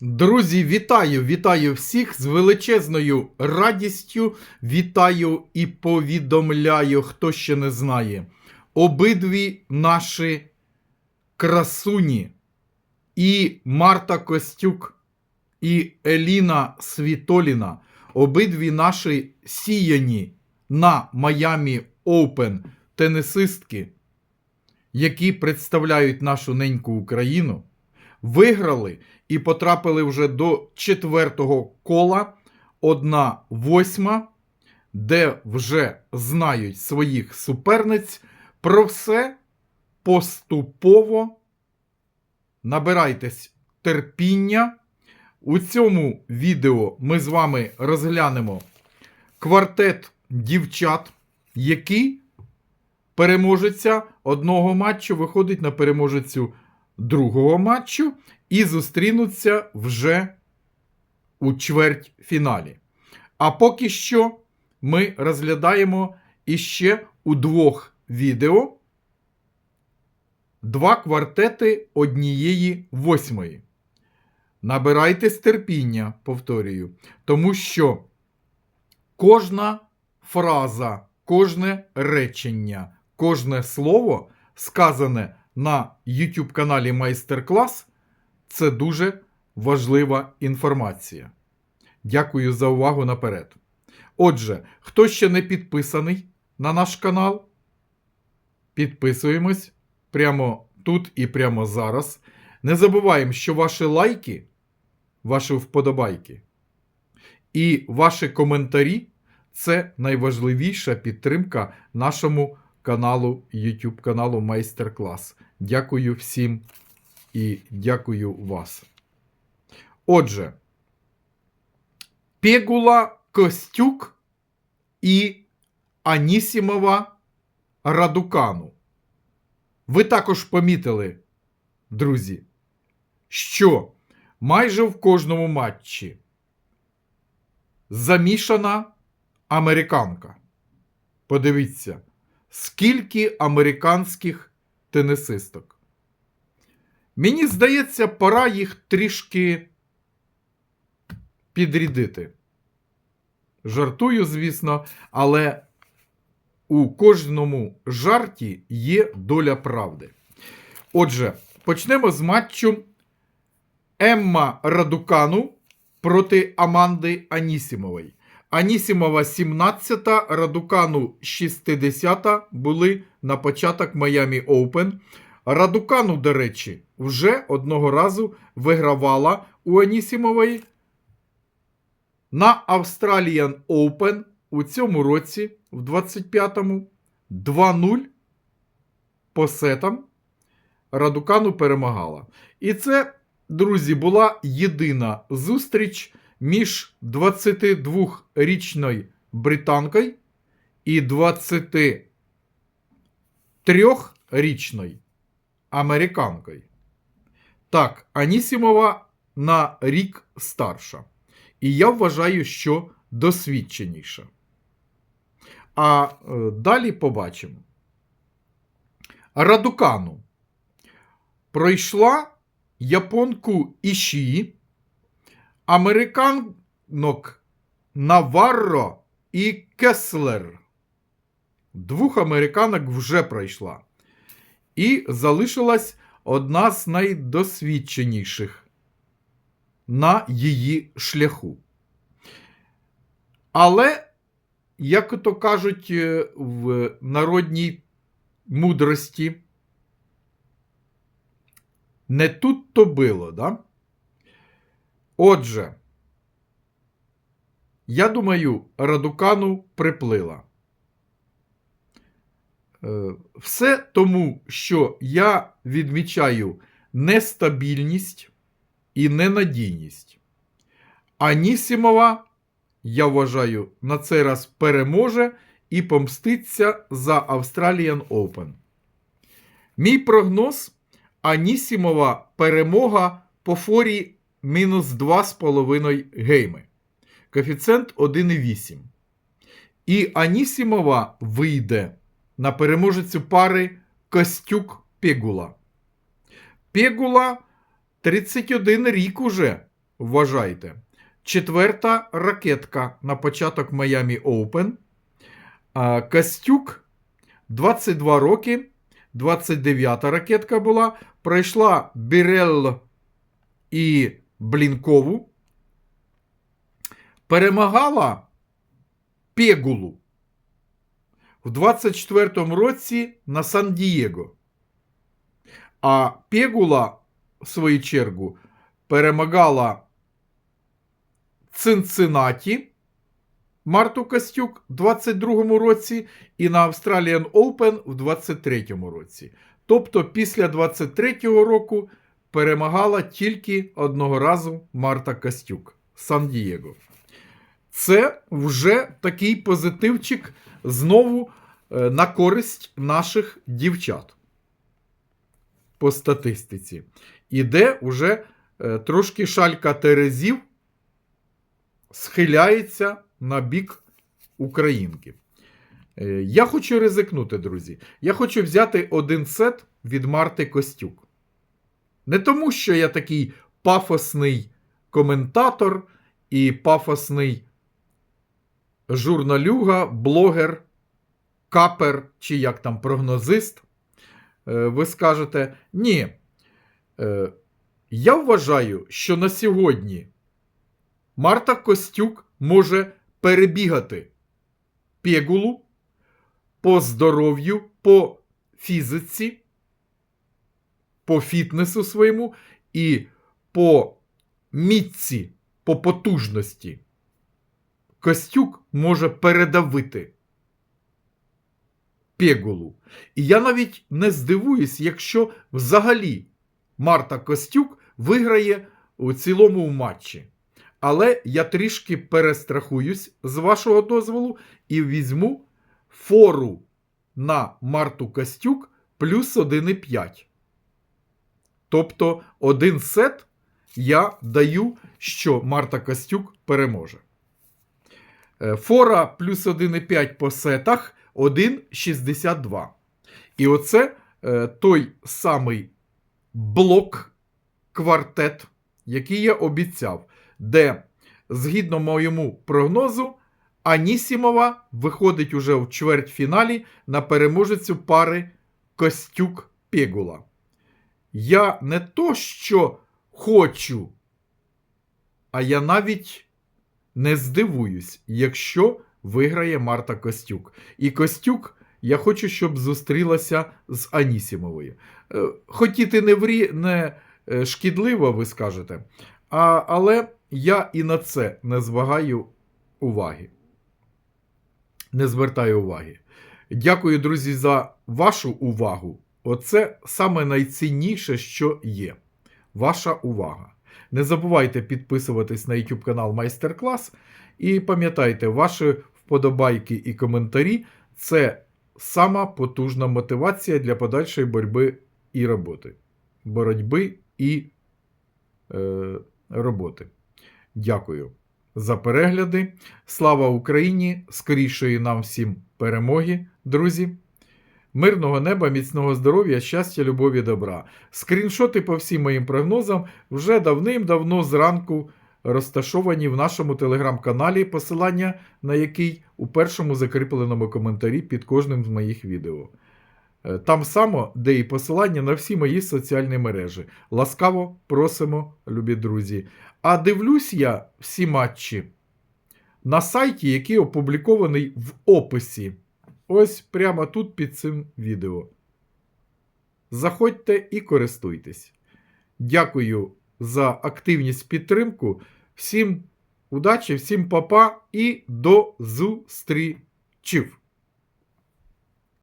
Друзі, вітаю! Вітаю всіх з величезною радістю. Вітаю і повідомляю, хто ще не знає. Обидві наші красуні і Марта Костюк, і Еліна Світоліна, обидві наші сіяні на Майамі Оупен тенісистки, які представляють нашу неньку Україну, виграли і потрапили вже до четвертого кола, одна восьма, де вже знають своїх суперниць. Про все поступово набирайтесь терпіння. У цьому відео ми з вами розглянемо квартет дівчат, які переможеця одного матчу виходить на переможецю другого матчу і зустрінуться вже у чвертьфіналі. А поки що ми розглядаємо іще у двох відео два квартети однієї восьмої. Набирайтесь терпіння, повторюю, тому що кожна фраза, кожне речення, кожне слово, сказане на YouTube каналі Майстер-клас, це дуже важлива інформація. Дякую за увагу наперед. Отже, хто ще не підписаний на наш канал, підписуємось прямо тут і прямо зараз. Не забуваємо, що ваші лайки, ваші вподобайки і ваші коментарі це найважливіша підтримка нашому каналу, YouTube каналу Майстер-клас. Дякую всім і дякую вас. Отже, Пегула Костюк і Анісімова Радукану. Ви також помітили, друзі, що майже в кожному матчі замішана американка. Подивіться, скільки американських тенісисток. Мені здається, пора їх трішки підрідити. Жартую, звісно, але у кожному жарті є доля правди. Отже, почнемо з матчу Емма Радукану проти Аманди Анісімової. Анісімова 17, Радукану 60 були на початок Майами Open. Радукану, до речі, вже одного разу вигравала у Анісімової на Australian Open у цьому році, в 25-му, 2-0 по сетам Радукану перемагала. І це, друзі, була єдина зустріч між 22-річною британкою і 23-річною американкою. Так, Анісімова на рік старша. І я вважаю, що досвідченіша. А е, далі побачимо. Радукану пройшла японку Іші, американок Наварро і Кеслер. Двох американок вже пройшла. І залишилась одна з найдосвідченіших на її шляху. Але, як то кажуть е, в народній мудрості, не тут то було, да? Отже, я думаю, Радукану приплила. Е, Все тому, що я відмічаю нестабільність і ненадійність. Анісімова, я вважаю, на цей раз переможе і помститься за Australian Open. Мій прогноз Анісімова перемога по форі мінус 2,5 гейми. Коефіцієнт 1,8. І Анісімова вийде на переможецю пари Костюк Пегула. Пегула 31 рік уже вважайте. Четверта ракетка на початок Miami Open. Костюк 22 роки. 29-та ракетка була. Пройшла Бірелло і Блінкову. Перемагала Пегулу в 24-му році на Сан-Дієго. А Пегула, в свою чергу, перемагала Цинциннаті Марту Костюк в 22-му році і на Australian Open в 23-му році. Тобто після 23-го року перемагала тільки одного разу Марта Костюк Сан-Дієго. Це вже такий позитивчик знову е, на користь наших дівчат по статистиці. Іде уже е, трошки шалька Терезів схиляється на бік українки. Е, Я хочу ризикнути, друзі. Я хочу взяти один сет від Марти Костюк. Не тому, що я такий пафосний коментатор і пафосний журналюга, блогер, капер чи як там прогнозист. Е, Ви скажете, ні. Е, Я вважаю, що на сьогодні Марта Костюк може перебігати Пегулу по здоров'ю, по фізиці, по фітнесу своєму і по міці, по потужності. Костюк може передавити Пегулу. І я навіть не здивуюсь, якщо взагалі Марта Костюк виграє у цілому матчі. Але я трішки перестрахуюсь з вашого дозволу і візьму фору на Марту Костюк плюс 1,5. Тобто один сет я даю, що Марта Костюк переможе. Е, Фора плюс 1,5 по сетах 1,62. І оце е, той самий блок квартет, який я обіцяв, де, згідно моєму прогнозу, Анісімова виходить уже в чвертьфіналі на переможецю пари Костюк-Пегула. Я не то, що хочу, а я навіть не здивуюсь, якщо виграє Марта Костюк. І Костюк, я хочу, щоб зустрілася з Анісімовою. Е, Хотіти не врі, не е, шкідливо, ви скажете, а, але я і на це не звагаю уваги. Не звертаю уваги. Дякую, друзі, за вашу увагу. Оце саме найцінніше, що є. Ваша увага. Не забувайте підписуватись на YouTube канал Майстер Клас. І пам'ятайте, ваші вподобайки і коментарі це сама потужна мотивація для подальшої боротьби і роботи. Боротьби і е, роботи. Дякую за перегляди. Слава Україні! Скорішої нам всім перемоги, друзі! Мирного неба, міцного здоров'я, щастя, любові, добра. Скріншоти по всім моїм прогнозам вже давним-давно зранку розташовані в нашому телеграм-каналі, посилання на який у першому закріпленому коментарі під кожним з моїх відео. Е, Там само, де і посилання на всі мої соціальні мережі. Ласкаво просимо, любі друзі. А дивлюсь я всі матчі на сайті, який опублікований в описі. Ось прямо тут під цим відео. Заходьте і користуйтесь. Дякую за активність підтримку. Всім удачі, всім папа і до зустрічів!